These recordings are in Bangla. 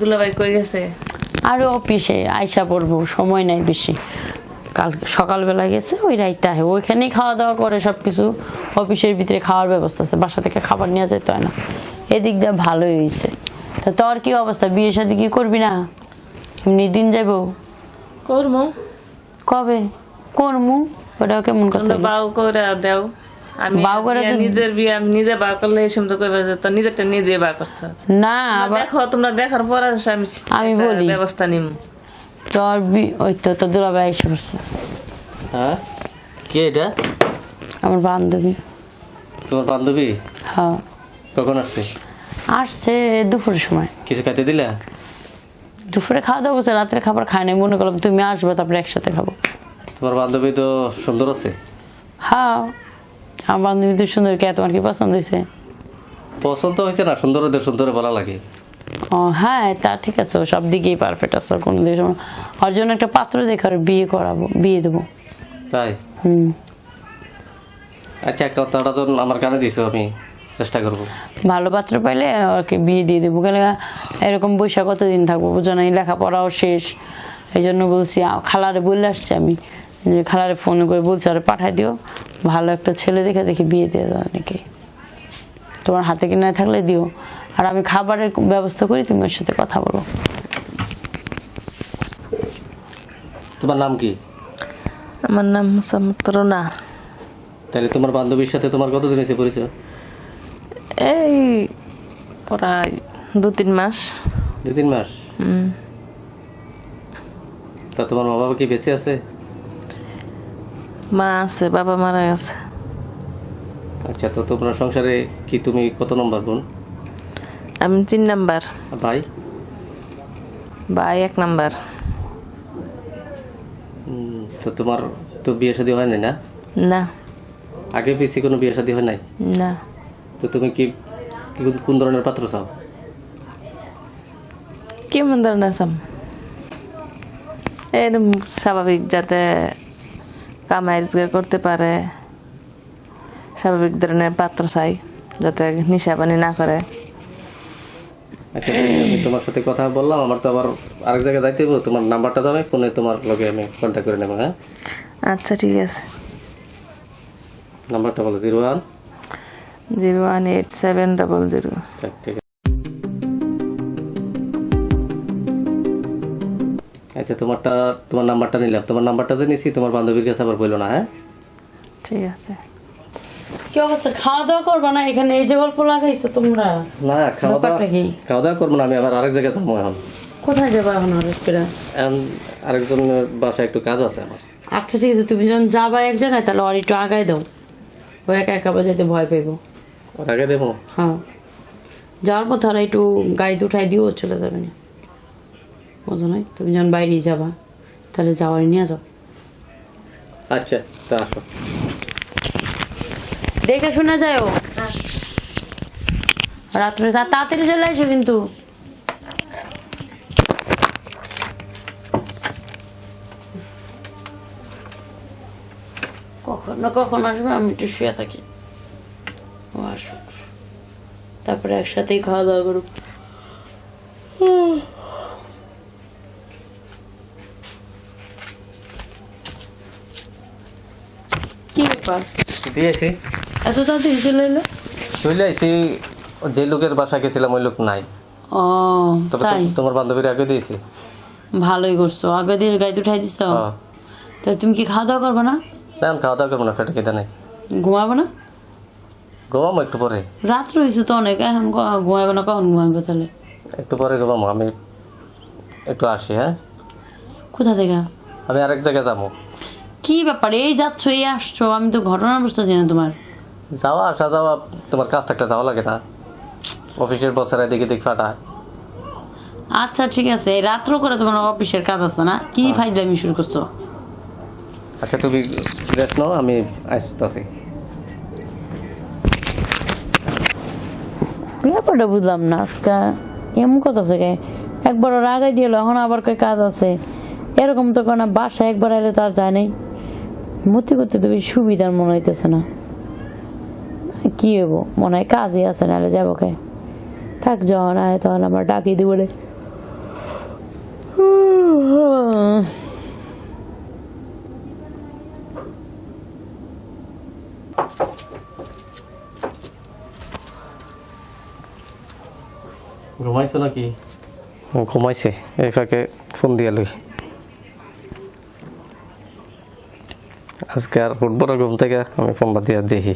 দুলাভাই কই গেছে? আর অফিসে আইসা পড়ব সময় নাই বেশি। কাল সকালবেলা গেছে ওই রাইতে আহে। ওইখানেই খাওয়া দাওয়া করে সব কিছু অফিসের ভিতরে খাওয়ার ব্যবস্থা আছে বাসা থেকে খাবার নিয়ে যেতে হয় না। এদিক দিয়ে ভালোই হয়েছে তা তোর কি অবস্থা? বিয়ে সাথে কি করবি না? এমনি দিন যাব করমু। কবে? করমু? ওটা কেমন কথা? বাউ করে দাও। আমি বাউ করে নিজের বিয়ে আমি নিজে করলে এই তো নিজেরটা নিজে করছ। না দেখো তোমরা দেখার পর আমি আমি বলি। ব্যবস্থা নিম। তোর ওই তো পড়ছে। হ্যাঁ? কে এটা? আমার বান্ধবী। তোমার বান্ধবী? হ্যাঁ। কখন আসছে? আসছে দুপুরের সময়। কিছু খাইতে দিলা? দুপুরে খাওয়া দাওয়া করছে রাতের খাবার খায় নাই। মনে করলাম তুমি আসবে তারপরে একসাথে খাব। তোমার বান্ধবী তো সুন্দর আছে? হ্যাঁ। আমার বান্ধবী তো সুন্দর কে তোমার কি পছন্দ হয়েছে? পছন্দ হয়েছে না সুন্দরদের সুন্দর ভালো লাগে। ও হ্যাঁ তা ঠিক আছে সব দিকেই পারফেক্ট আছে কোনো দিকে ওর জন্য একটা পাত্র দেখে ওর বিয়ে করাবো বিয়ে দেবো। তাই? হুম। আচ্ছা কথাটা তো আমার কানে দিছো আমি চেষ্টা করব। ভালো পাত্র পাইলে ওকে বিয়ে দিয়ে দেবো কেন এরকম বৈশা কতদিন থাকব বুঝো না লেখাপড়াও শেষ। এই জন্য বলছি খালারে বলে আসছি আমি। যে খালারে ফোন করে বলছি আরে পাঠাই দিও। ভালো একটা ছেলে দেখে দেখি বিয়ে দিয়ে দেওয়া নাকি। তোমার হাতে কিনে থাকলে দিও। আর আমি খাবারের ব্যবস্থা করি তুমি ওর সাথে কথা বলো। তোমার নাম কি? আমার নাম সামত্র না তাহলে তোমার বান্ধবীর সাথে তোমার কতদিন হয়েছে পরিচয়? এই প্রায় দু তিন মাস। দু তিন মাস? হুম। তা তোমার মা বাবা কি বেঁচে আছে? মা আছে বাবা মারা গেছে। আচ্ছা তো তোমার সংসারে কি তুমি কত নম্বর বোন? আমি তিন নাম্বার। ভাই? ভাই এক নাম্বার। তো তোমার তো বিয়ে শাদী হয় নাই না? না। আগে পিছিয়ে কোনো বিয়ে শাদী হয় নাই? না। তো তুমি কি কোন- ধরনের পাত্র চাও? কেমন ধরনের আসাম এরকম স্বাভাবিক যাতে কামাই রোজগার করতে পারে। স্বাভাবিক ধরনের পাত্র চাই যাতে নিশা পানি না করে। আচ্ছা আমি তোমার সাথে কথা বললাম আমার তো আবার আরেক জায়গায় যাইতে হবে তোমার নাম্বারটা দাও ফোনে তোমার লগে আমি কন্ট্যাক্ট করে নেব হ্যাঁ? আচ্ছা ঠিক আছে। নাম্বারটা বলো zero one? Zero one eight seven double zero. ঠিক আছে আচ্ছা তোমারটা তোমার নাম্বারটা নিলাম। তোমার নাম্বারটা যে নিছি তোমার বান্ধবীর কাছে আবার বলল না হ্যাঁ? ঠিক আছে। কি অবস্থা? খাওয়া দাওয়া করবা না? এখানে এই যে গল্প লাগাইছো তোমরা? না খাওয়া দাওয়া? খাওয়া দাওয়া করব না আমি আবার আরেক জায়গায় যাব এখন। কোথায় যাবা এখন আরেক করে আরেকজনের বাসায় একটু কাজ আছে আমার। আচ্ছা ঠিক আছে তুমি যখন যাবা এক জায়গায় তাহলে আর একটু আগায় দাও। ও একা একা বাজাইতে ভয় পাইবো। আগে দেবো? হ্যাঁ। যাওয়ার পর তাহলে একটু গাড়িতে উঠাই দিও চলে যাবে না। বুঝো নাই তুমি যখন বাইরে যাবা তাহলে যাওয়ার নিয়ে যাও। আচ্ছা তা আসো। দেখে শোনা ও রাত্রে তা- তাড়াতাড়ি চলে আসো কিন্তু। কখন না কখন আসবে আমি একটু শুয়ে থাকি। ও আসুক। তারপরে একসাথেই খাওয়া দাওয়া করুক কি ব্যাপার। দিয়েছি। এত তাড়াতাড়ি চলে এলো? চলে আইছি যে লোকের বাসা গেছিলাম ওই লোক নাই। ও তবে তো- তাই? তোমার বান্ধবীর আগে দিয়েছি। ভালোই করছ। আগে দিয়ে গাড়ি উঠাই দিছ? হ্যাঁ। তুমি কি খাওয়া দাওয়া করবে না? না আমি খাওয়া দাওয়া করব না পেটে খেতে নাই। ঘুমাবো না? ঘুমাবো একটু পরে। রাত্র হয়েছে তো অনেক এখন ঘুমাবো না কখন ঘুমাবো তাহলে? একটু পরে ঘুমাবো আমি একটু আসি হ্যাঁ? কোথা থেকে? আমি আরেক জায়গায় যাব। কি ব্যাপার? এই যাচ্ছ এই আসছো আমি তো ঘটনা বুঝতেছি না তোমার। যাওয়া আসা যাওয়া তোমার কাজ থাকলে যাওয়া লাগে না। অফিসের বছর এদিকে দিক ফাটা। আচ্ছা ঠিক আছে এই রাত্র করে তোমার অফিসের কাজ আছে না? কি ফাইজলামি শুরু করছ? আচ্ছা তুমি রেস্ট নাও আমি আসতেছি। ব্যাপারটা বুঝলাম না আজকে। এমন কথা থেকে একবার ওর আগে দিয়ে এলো, এখন আবার কই কাজ আছে? এরকম তো কোনো বাসা একবার এলে তো আর যায় নাই। মতি করতে তো বেশি সুবিধার মনে হইতেছে না। কি হব মনে হয় কাজই আছে নাহলে যাব কে? থাক যখন আয় তখন আমরা ডাকি দিব রে। ঘুমাইছো নাকি? ঘুমাইছে। এই ফাঁকে ফোন দিয়া লই। আজকে আর উঠবো না ঘুম থেকে, আমি ফোনটা দিয়া দেখি।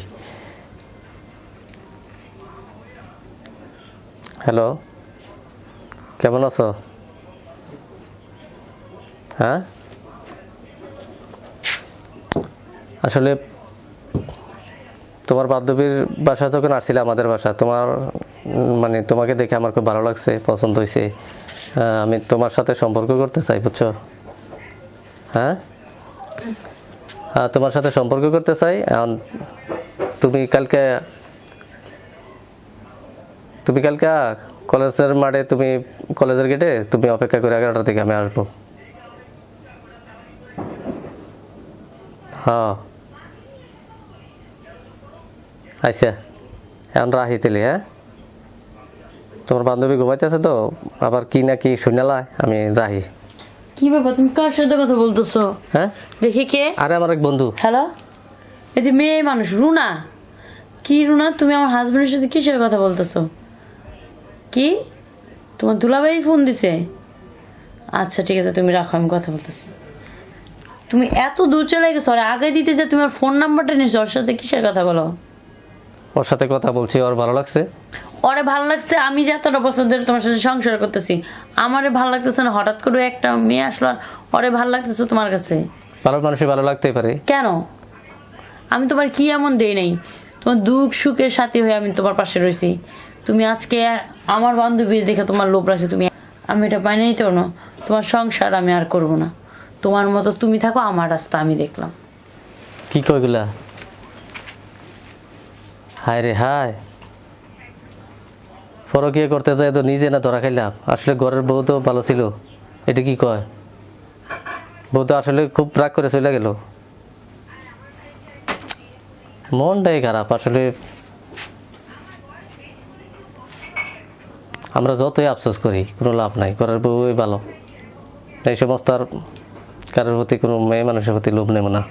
হ্যালো কেমন আছো? হ্যাঁ? আসলে তোমার বান্ধবীর বাসা যখন আসছিলে, আমাদের বাসা, তোমার মানে তোমাকে দেখে আমার খুব ভালো লাগছে, পছন্দ হয়েছে। আমি তোমার সাথে সম্পর্ক করতে চাই, বুঝছ? হ্যাঁ? তোমার সাথে সম্পর্ক করতে চাই। এখন তুমি কালকে তুমি কালকে কলেজের মাঠে তুমি, কলেজের গেটে তুমি অপেক্ষা করে এগারোটার দিকে আমি আসব। হ্যাঁ। আচ্ছা এখন রাহি তেলি হ্যাঁ? তোমার বান্ধবী ঘুমাইতেছে তো, আবার কি না কি শুনালা আমি রাহি। কি ব্যাপার? তুমি কার সাথে কথা বলতেছো? হ্যাঁ? দেখি কে? আরে আমার এক বন্ধু। হ্যালো? এই যে মেয়ে মানুষ রুনা। কি রুনা? তুমি আমার হাজবেন্ডের সাথে কিসের কথা বলতেছো? কি? তোমার দুলাভাই ফোন দিছে? আচ্ছা ঠিক আছে তুমি রাখো আমি কথা বলতেছি। তুমি এত দূর চলে গেছো আরে আগে দিতে যে তোমার ফোন নাম্বারটা নিয়েছো ওর সাথে কিসের কথা বলো? ওর সাথে কথা বলছি ওর ভালো লাগছে। ওরে ভালো লাগছে আমি যে এতটা বছর ধরে তোমার সাথে সংসার করতেছি। আমারে ভালো লাগতেছে না হঠাৎ করে একটা মেয়ে আসলো আর ওরে ভালো লাগতেছে তোমার কাছে। ভালো মানুষের ভালো লাগতেই পারে। কেন? আমি তোমার কি এমন দেই নাই? তোমার দুঃখ সুখের সাথে হয়ে আমি তোমার পাশে রয়েছি তুমি আজকে আমার বান্ধবী দেখে তোমার লোভ রাখছে তুমি আমি এটা পাই নিতে না। তোমার সংসার আমি আর করব না। তোমার মতো তুমি থাকো আমার রাস্তা আমি দেখলাম। কি কইগুলা? হায় রে হায়। পরকিয়া করতে যায় তো নিজে না ধরা খাইলাম? আসলে ঘরের বউ তো ভালো ছিল। এটা কি কয়? বউ তো আসলে খুব রাগ করে চলে গেল। মনটাই খারাপ, আসলে আমরা যতই আফসোস করি, কোনো লাভ নাই, ঘরের বউই ভালো। এই সমস্ত আর কারোর প্রতি কোনো মেয়ে মানুষের প্রতি লোভ নেব না।